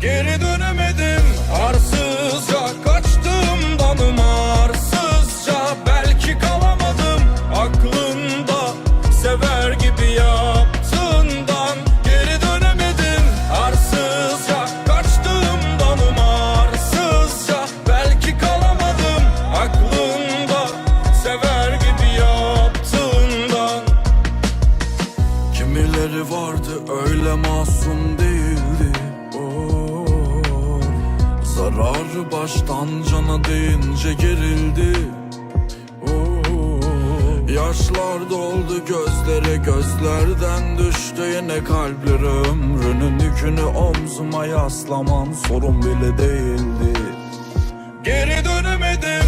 Geri dönemedim arsızca Kaçtım dalım arsızca. Belki kalamadım aklında Sever gibi yaptığından. Geri dönemedim arsızca Kaçtım dalım arsızca. Belki kalamadım aklında Sever gibi yaptığından. Kimileri vardı öyle masum değil Kararı baştan cana deyince gerildi. Yaşlar doldu gözlere gözlerden düştü. Yine kalplere Ömrünün yükünü omzuma yaslaman sorun bile değildi. Geri dönemedim.